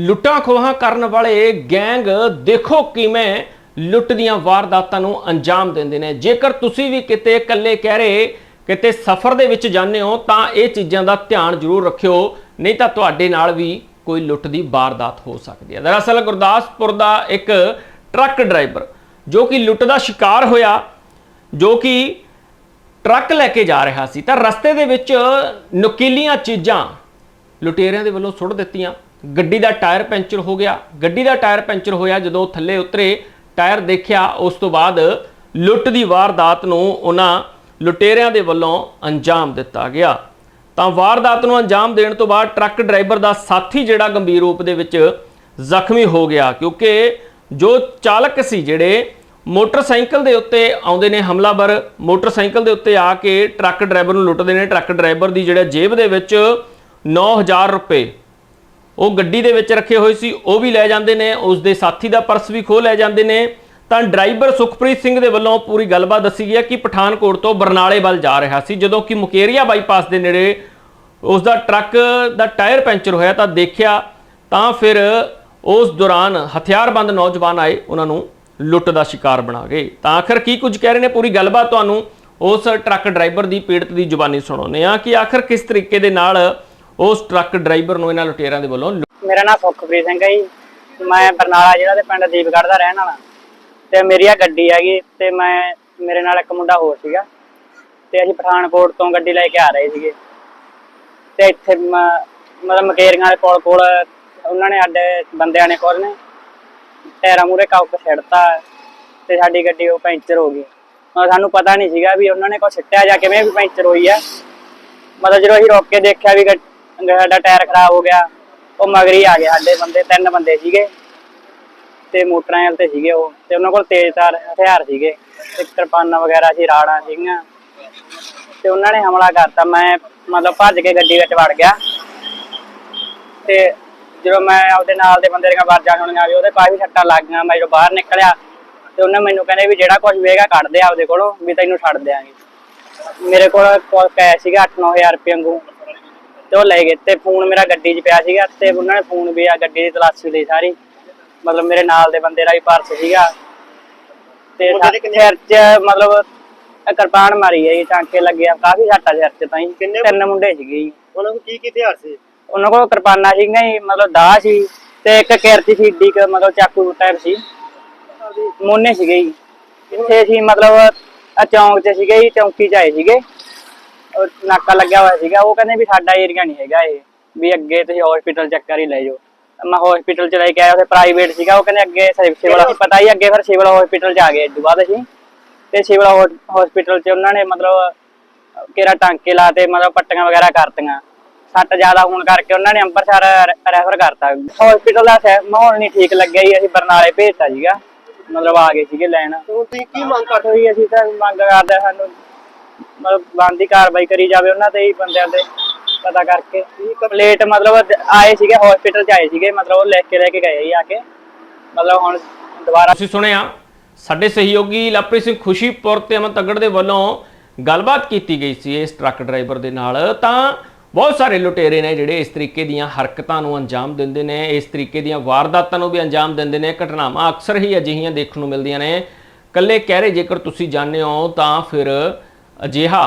ਲੁੱਟਾਂ ਖੋਹਾਂ ਕਰਨ ਵਾਲੇ ਗੈਂਗ ਦੇਖੋ ਕਿਵੇਂ ਲੁੱਟ ਦੀਆਂ ਵਾਰਦਾਤਾਂ ਨੂੰ ਅੰਜਾਮ ਦਿੰਦੇ ਨੇ। ਜੇਕਰ ਤੁਸੀਂ ਵੀ ਕਿਤੇ ਇਕੱਲੇ ਕਹਿ ਰਹੇ, ਕਿਤੇ ਸਫ਼ਰ ਦੇ ਵਿੱਚ ਜਾਂਦੇ ਹੋ, ਤਾਂ ਇਹ ਚੀਜ਼ਾਂ ਦਾ ਧਿਆਨ ਜ਼ਰੂਰ ਰੱਖਿਓ, ਨਹੀਂ ਤਾਂ ਤੁਹਾਡੇ ਨਾਲ ਵੀ ਕੋਈ ਲੁੱਟ ਦੀ ਵਾਰਦਾਤ ਹੋ ਸਕਦੀ ਹੈ। ਦਰਅਸਲ ਗੁਰਦਾਸਪੁਰ ਦਾ ਇੱਕ ਟਰੱਕ ਡਰਾਈਵਰ, ਜੋ ਕਿ ਲੁੱਟ ਦਾ ਸ਼ਿਕਾਰ ਹੋਇਆ, ਜੋ ਕਿ ਟਰੱਕ ਲੈ ਕੇ ਜਾ ਰਿਹਾ ਸੀ, ਤਾਂ ਰਸਤੇ ਦੇ ਵਿੱਚ ਨੁਕੀਲੀਆਂ ਚੀਜ਼ਾਂ ਲੁਟੇਰਿਆਂ ਦੇ ਵੱਲੋਂ ਸੁੱਟ ਦਿੱਤੀਆਂ। ਗੱਡੀ ਦਾ ਟਾਇਰ ਪੈਂਚਰ ਹੋ ਗਿਆ। ਗੱਡੀ ਦਾ ਟਾਇਰ ਪੈਂਚਰ ਹੋਇਆ ਜਦੋਂ ਥੱਲੇ ਉਤਰੇ, ਟਾਇਰ ਦੇਖਿਆ, ਉਸ ਤੋਂ ਬਾਅਦ ਲੁੱਟ ਦੀ ਵਾਰਦਾਤ ਨੂੰ ਉਹਨਾਂ ਲੁਟੇਰਿਆਂ ਦੇ ਵੱਲੋਂ ਅੰਜਾਮ ਦਿੱਤਾ ਗਿਆ। ਤਾਂ ਵਾਰਦਾਤ ਨੂੰ ਅੰਜਾਮ ਦੇਣ ਤੋਂ ਬਾਅਦ ਟਰੱਕ ਡਰਾਈਵਰ ਦਾ ਸਾਥੀ ਜਿਹੜਾ ਗੰਭੀਰ ਰੂਪ ਦੇ ਵਿੱਚ ਜ਼ਖਮੀ ਹੋ ਗਿਆ, ਕਿਉਂਕਿ ਜੋ ਚਾਲਕ ਸੀ ਜਿਹੜੇ ਮੋਟਰਸਾਈਕਲ ਦੇ ਉੱਤੇ ਆਉਂਦੇ ਨੇ, ਹਮਲਾਵਰ ਮੋਟਰਸਾਈਕਲ ਦੇ ਉੱਤੇ ਆ ਕੇ ਟਰੱਕ ਡਰਾਈਵਰ ਨੂੰ ਲੁੱਟਦੇ ਨੇ। ਟਰੱਕ ਡਰਾਈਵਰ ਦੀ ਜਿਹੜਾ ਜੇਬ ਦੇ ਵਿੱਚ 9000 ਰੁਪਏ ਉਹ ਗੱਡੀ ਦੇ ਵਿੱਚ ਰੱਖੇ ਹੋਏ ਸੀ, ਉਹ ਵੀ ਲੈ ਜਾਂਦੇ ਨੇ ਉਸ ਦੇ ਸਾਥੀ ਦਾ ਪਰਸ ਵੀ ਖੋਹ ਲੈ ਜਾਂਦੇ ਨੇ। ਤਾਂ ਡਰਾਈਵਰ ਸੁਖਪ੍ਰੀਤ ਸਿੰਘ ਦੇ ਵੱਲੋਂ ਪੂਰੀ ਗੱਲਬਾਤ ਦੱਸੀ ਗਈ ਹੈ ਕਿ ਪਠਾਨਕੋਟ ਤੋਂ ਬਰਨਾਲੇ ਵੱਲ ਜਾ ਰਿਹਾ ਸੀ, ਜਦੋਂ ਕਿ ਮੁਕੇਰੀਆ ਬਾਈਪਾਸ ਦੇ ਨੇੜੇ ਉਸ ਦਾ ਟਰੱਕ ਦਾ ਟਾਇਰ ਪੈਂਚਰ ਹੋਇਆ ਤਾਂ ਦੇਖਿਆ ਤਾਂ ਫਿਰ ਉਸ ਦੌਰਾਨ ਹਥਿਆਰਬੰਦ ਨੌਜਵਾਨ ਆਏ, ਉਹਨਾਂ ਨੂੰ ਲੁੱਟ ਦਾ ਸ਼ਿਕਾਰ ਬਣਾ ਗਏ। ਤਾਂ ਆਖਰ ਕੀ ਕੁਝ ਕਹਿ ਰਹੇ ਨੇ? ਪੂਰੀ ਗੱਲਬਾਤ ਤੁਹਾਨੂੰ ਉਸ ਟਰੱਕ ਡਰਾਈਵਰ ਦੀ ਪੀੜਤ ਦੀ ਜ਼ੁਬਾਨੀ ਸੁਣਾਉਂਦੇ ਆ ਕਿ ਆਖਰ ਕਿਸ ਤਰੀਕੇ ਦੇ ਨਾਲ ਉਸ ਟਰੱਕ ਡਰਾਈਵਰ ਨੂੰ ਇਹਨਾਂ ਲੁਟੇਰਿਆਂ ਦੇ ਵੱਲੋਂ ਮੇਰਾ ਨਾਮ ਸੁਖਪ੍ਰੀਤ ਸਿੰਘ ਹੈ ਜੀ। ਮੈਂ ਬਰਨਾਲਾ ਜ਼ਿਲ੍ਹਾ ਦੇ ਪਿੰਡ ਦੀਪਗੜ੍ਹ ਦਾ ਰਹਿਣ ਵਾਲਾ। ਤੇ ਮੇਰੀ ਆ ਗੱਡੀ ਹੈਗੀ ਤੇ ਮੈਂ, ਮੇਰੇ ਨਾਲ ਇੱਕ ਮੁੰਡਾ ਹੋਰ ਸੀਗਾ। ਤੇ ਅਸੀਂ ਪਠਾਨਕੋਟ ਤੋਂ ਗੱਡੀ ਲੈ ਕੇ ਆ ਰਹੇ ਸੀਗੇ। ਤੇ ਇੱਥੇ ਮਤਲਬ ਮਕੇਰੀਆਂ ਦੇ ਕੋਲ ਕੋਲ ਉਹਨਾਂ ਨੇ ਅੱਡੇ ਬੰਦਿਆਂ ਨੇ ਕੋਲ ਨੇ, ਟਾਇਰਾਂ ਮੂਰੇ ਕੱਪ ਛੱਡਤਾ ਤੇ ਸਾਡੀ ਗੱਡੀ ਉਹ ਪੈਂਚਰ ਹੋ ਗਈ। ਮਤਲਬ ਸਾਨੂੰ ਪਤਾ ਨਹੀਂ ਸੀਗਾ ਵੀ ਉਹਨਾਂ ਨੇ ਕੁਛ ਛੱਟਿਆ ਜਾਂ ਕਿਵੇਂ ਵੀ ਪੈਂਚਰ ਹੋਈ ਆ। ਮਤਲਬ ਜਦੋਂ ਅਸੀਂ ਰੋਕ ਕੇ ਦੇਖਿਆ ਵੀ ਸਾਡਾ ਟਾਇਰ ਖਰਾਬ ਹੋ ਗਿਆ। ਉਹ ਮਗਰੀ ਆ ਗਏ ਸਾਡੇ ਬੰਦੇ, ਤਿੰਨ ਬੰਦੇ ਸੀਗੇ। ਤੇ ਮੋਟਰਾਂ ਤੇ ਸੀਗੇ ਉਹ। ਤੇ ਉਹਨਾਂ ਕੋਲ ਤੇਜ਼ਧਾਰ ਹਥਿਆਰ ਸੀਗੇ। ਤੇ ਕਿਰਪਾਨਾਂ ਵਗੈਰਾ ਸੀ, ਰਾੜਾਂ ਸੀਗੀਆਂ। ਤੇ ਉਹਨਾਂ ਨੇ ਹਮਲਾ ਕਰਤਾ। ਮੈਂ ਮਤਲਬ ਭੱਜ ਕੇ ਗੱਡੀ ਵਿੱਚ ਵੜ ਗਿਆ। ਤੇ ਜਦੋਂ ਮੈਂ ਆਪਦੇ ਨਾਲ ਦੇ ਬੰਦੇ ਦੀਆਂ ਆਵਾਜ਼ਾਂ ਸੁਣੀਆਂ ਵੀ ਉਹਦੇ ਕਾਫੀ ਛੱਟਾਂ ਲੱਗ ਗਈਆਂ। ਮੈਂ ਜਦੋਂ ਬਾਹਰ ਨਿਕਲਿਆ ਤੇ ਉਹਨੇ ਮੈਨੂੰ ਕਹਿੰਦੇ ਵੀ ਜਿਹੜਾ ਕੁਝ ਵੇਗਾ ਕੱਢ ਦੇ ਆਪਦੇ ਕੋਲੋਂ, ਵੀ ਤੈਨੂੰ ਛੱਡ ਦਿਆਂਗੇ। ਮੇਰੇ ਕੋਲ ਕੋਲ ਕੈਸ਼ ਸੀਗਾ 8-9000 ਰੁਪਏ ਵਾਂਗੂ। ਤੇ ਉਹ ਲੈ ਗਏ ਤੇ ਫੋਨ ਮੇਰਾ ਗੱਡੀ 'ਚ ਪਿਆ ਸੀਗਾ ਤੇ ਉਹਨਾਂ ਨੇ ਫੋਨ ਵੀ ਆ ਗੱਡੀ ਦੀ ਤਲਾਸ਼ੀ ਲਈ ਸਾਰੀ। ਮਤਲਬ ਮੇਰੇ ਨਾਲ ਦੇ ਬੰਦੇ ਦਾ ਵੀ ਪਰਸ ਸੀਗਾ। ਤੇ ਸਿਰ 'ਚ ਮਤਲਬ ਕਿਰਪਾਨ ਮਾਰੀ ਹੈ ਜੀ ਟਾਂਕੇ ਲੱਗੇ ਆ ਕਾਫੀ ਸੱਟਾਂ ਸਿਰ 'ਚ ਤਾਂ ਤਿੰਨ ਮੁੰਡੇ ਸੀਗੇ ਜੀ। ਉਹਨਾਂ ਕੋਲ ਕੀ ਕੀ ਹਥਿਆਰ ਸੀ? ਉਹਨਾਂ ਕੋਲ ਕਿਰਪਾਨਾਂ ਸੀਗੀਆਂ ਜੀ ਮਤਲਬ ਦਾਹ ਸੀ ਤੇ ਇੱਕ ਕਿਰਤੀ ਸੀ ਕੁ ਮਤਲਬ ਚਾਕੂ ਟਾਈਪ ਸੀ। ਮੋਨੇ ਸੀਗੇ ਜੀ। ਇੱਥੇ ਸੀ ਮਤਲਬ ਆ ਚੌਂਕ 'ਚ ਸੀਗੇ ਜੀ ਚੌਂਕੀ 'ਚ ਆਏ ਸੀਗੇ। ਨਾਕਾ ਲੱਗਿਆ ਹੋਇਆ ਸੀਗਾ ਉਹ ਕਹਿੰਦੇ ਵੀ ਸਾਡਾ ਏਰੀਆ ਨਹੀਂ ਹੈਗਾ ਇਹ ਵੀ ਅੱਗੇ ਤੁਸੀਂ ਹਸਪੀਟਲ ਚੱਕਰ ਹੀ ਲੈ ਜਾਓ। ਮੈਂ ਹਸਪੀਟਲ 'ਚ ਲੈ ਕੇ ਆਇਆ ਉੱਥੇ ਪ੍ਰਾਈਵੇਟ ਸੀਗਾ ਉਹ ਕਹਿੰਦੇ ਅੱਗੇ ਸਿਵਲ ਪਤਾ ਹੀ ਅੱਗੇ ਫਿਰ ਸਿਵਲ ਹਸਪੀਟਲ 'ਚ ਆ ਗਏ ਤੋਂ ਬਾਅਦ ਅਸੀਂ। ਤੇ ਸਿਵਲ ਹਸਪੀਟਲ 'ਚ ਉਹਨਾਂ ਨੇ ਮਤਲਬ ਕਿਹੜਾ ਟਾਂਕੇ ਲਾਤੇ ਮਤਲਬ ਪੱਟੀਆਂ ਵਗੈਰਾ ਕਰਤੀਆਂ। ਸੱਟ ਜ਼ਿਆਦਾ ਹੋਣ ਕਰਕੇ ਉਹਨਾਂ ਨੇ ਅੰਮ੍ਰਿਤਸਰ ਰੈਫਰ ਕਰਤਾ। ਹਸਪੀਟਲ ਦਾ ਮਾਹੌਲ ਨਹੀਂ ਠੀਕ ਲੱਗਿਆ ਜੀ ਅਸੀਂ ਬਰਨਾਲੇ ਭੇਜਤਾ ਸੀਗਾ। ਮਤਲਬ ਆ ਗਏ ਸੀਗੇ ਲੈਣ। ਤੁਸੀਂ ਕੀ ਮੰਗ ਕਰਦੇ ਹੋਈ ਅਸੀਂ ਤਾਂ ਮੰਗ ਕਰਦੇ ਸਾਨੂੰ ਮਤਲਬ ਬੰਦੀ ਕਾਰਵਾਈ ਕਰੀ ਜਾਵੇ ਉਹਨਾਂ ਤੇ ਹੀ ਬੰਦਿਆਂ ਤੇ ਪਤਾ ਕਰਕੇ। ਕੰਪਲੀਟ ਮਤਲਬ ਆਏ ਸੀਗੇ ਹਸਪੀਟਲ ਚ ਆਏ ਸੀਗੇ, ਮਤਲਬ ਉਹ ਲੈ ਕੇ ਲੈ ਕੇ ਗਏ ਜੀ ਆ ਕੇ। ਮਤਲਬ ਹੁਣ ਦੁਬਾਰਾ ਤੁਸੀਂ ਸੁਣਿਆ? ਸਾਡੇ ਸਹਿਯੋਗੀ ਲਵਪ੍ਰੀਤ ਸਿੰਘ ਖੁਸ਼ੀਪੁਰ ਤੇ ਅਮਨ ਤੱਗੜ ਦੇ ਵੱਲੋਂ ਗੱਲਬਾਤ ਕੀਤੀ ਗਈ ਸੀ ਇਸ ਟਰੱਕ ਡਰਾਈਵਰ ਦੇ ਨਾਲ। ਤਾਂ ਬਹੁਤ ਸਾਰੇ ਲੁਟੇਰੇ ਨੇ ਜਿਹੜੇ ਇਸ ਤਰੀਕੇ ਦੀਆਂ ਹਰਕਤਾਂ ਨੂੰ ਅੰਜਾਮ ਦਿੰਦੇ ਨੇ, ਇਸ ਤਰੀਕੇ ਦੀਆਂ ਵਾਰਦਾਤਾਂ ਨੂੰ ਵੀ ਅੰਜਾਮ ਦਿੰਦੇ ਨੇ। ਘਟਨਾਵਾਂ ਅਕਸਰ ਹੀ ਅਜਿਹੀਆਂ ਦੇਖਣ ਨੂੰ ਮਿਲਦੀਆਂ ਨੇ। ਕੱਲੇ ਕਹਿ ਰਹੇ ਜੇਕਰ ਤੁਸੀਂ ਜਾਣਦੇ ਹੋ ਤਾਂ ਫਿਰ 呃，几号？